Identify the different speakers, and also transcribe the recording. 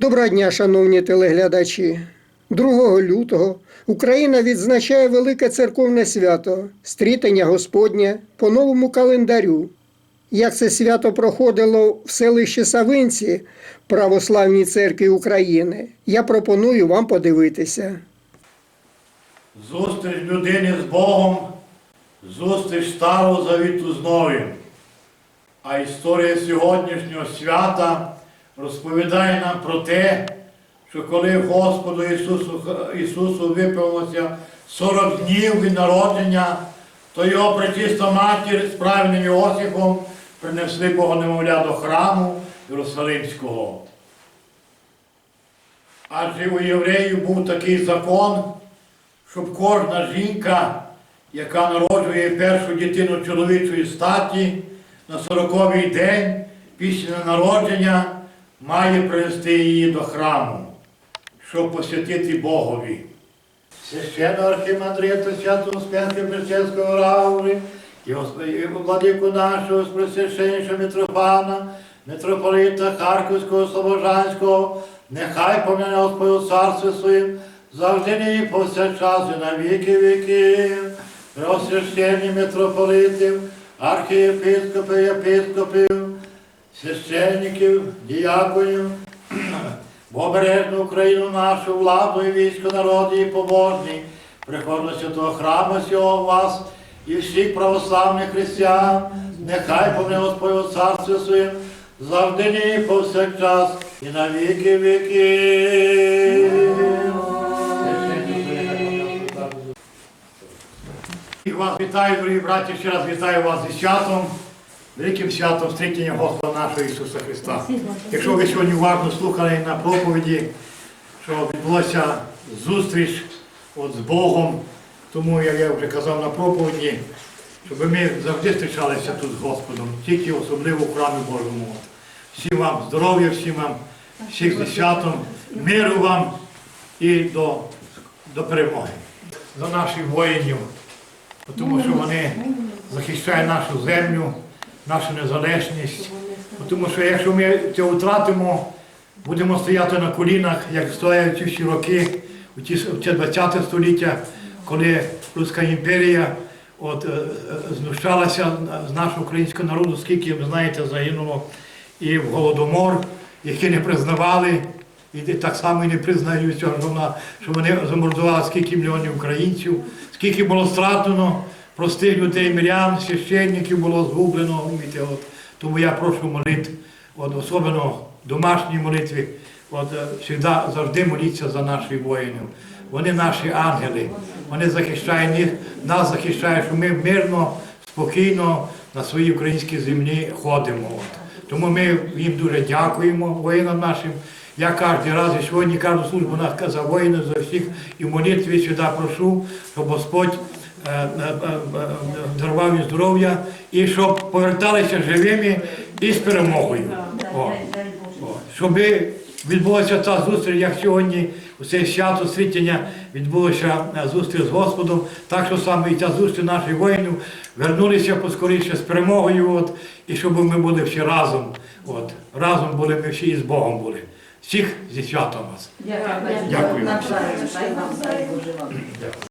Speaker 1: Доброго дня, шановні телеглядачі. 2 лютого Україна відзначає велике церковне свято Стрітення Господнє по новому календарю. Як це свято проходило в селищі Савинці Православній церкві України, я пропоную вам подивитися.
Speaker 2: Зустріч людини з Богом, зустріч старого завіту з новим. А історія сьогоднішнього свята розповідає нам про те, що коли Господу Ісусу, Ісусу виповнилося 40 днів від народження, то його пречиста матір з правильним Йосифом принесли Богонемовля до храму Єрусалимського. Адже у євреїв був такий закон, щоб кожна жінка, яка народжує першу дитину чоловічої статі на сороковий день після народження, має принести її до храму, щоб посвятити Богові. Священного архімандрита святого Спенки Пресвятського Раври і і владику нашого Пресвященнішого Митрофана, митрополита Харківського Слобожанського, нехай помине Господь царстві своїм, завжди нині повсякчас і на віки віків, преосвященні митрополитів, архієпископів, єпископів, священників, діяконів, Бо Україну нашу, владу і військо народу і побожні, приходу святого храму сього вас і всіх православних християн, нехай помне Господь у царстві своїм, завжди нині повсякчас і на віки віки. Вас вітаю, дорогі браті, ще раз вітаю вас зі святом, великим святом стрітення Господа нашого Ісуса Христа. Якщо ви сьогодні уважно слухали на проповіді, що відбулася зустріч от з Богом, тому як я вже казав на проповіді, щоб ми завжди зустрічалися тут з Господом, тільки особливо в храмі Божому. Всім вам здоров'я, всім вам, всіх зі святом, миру вам і до, до перемоги. За наших воїнів, тому що вони захищають нашу землю, нашу незалежність. Тому що якщо ми це втратимо, будемо стояти на колінах, як стоять всі роки, у ті, 20 століття, коли Руська імперія от, е, е, знущалася з нашого українського народу, скільки, ви знаєте, загинуло і в Голодомор, які не признавали, і так само і не признають, що вона- що вони замордували скільки мільйонів українців, скільки було стратено простих людей, мирян, священників було згублено. розумієте, От. Тому я прошу молити, от, особливо в домашній молитві, от, е, завжди, завжди моліться за наших воїнів. Вони наші ангели, вони захищають нас захищають, що ми мирно, спокійно на своїй українській землі ходимо. От. Тому ми їм дуже дякуємо, воїнам нашим. Я кожен раз і сьогодні кожну службу на- за воїнів, за всіх і в молитві сюди прошу, щоб Господь дарував їм здоров'я і щоб поверталися живими і з перемогою. О, о, щоб відбулася та зустріч, як сьогодні у це свято світення відбулася е, зустріч з Господом, так що саме і ця зустріч наших воїнів вернулися поскоріше з перемогою, от, і щоб ми були всі разом. От, разом були ми всі і з Богом були. Всіх зі святом вас.
Speaker 3: Дякую.
Speaker 2: Дякую. Дякую.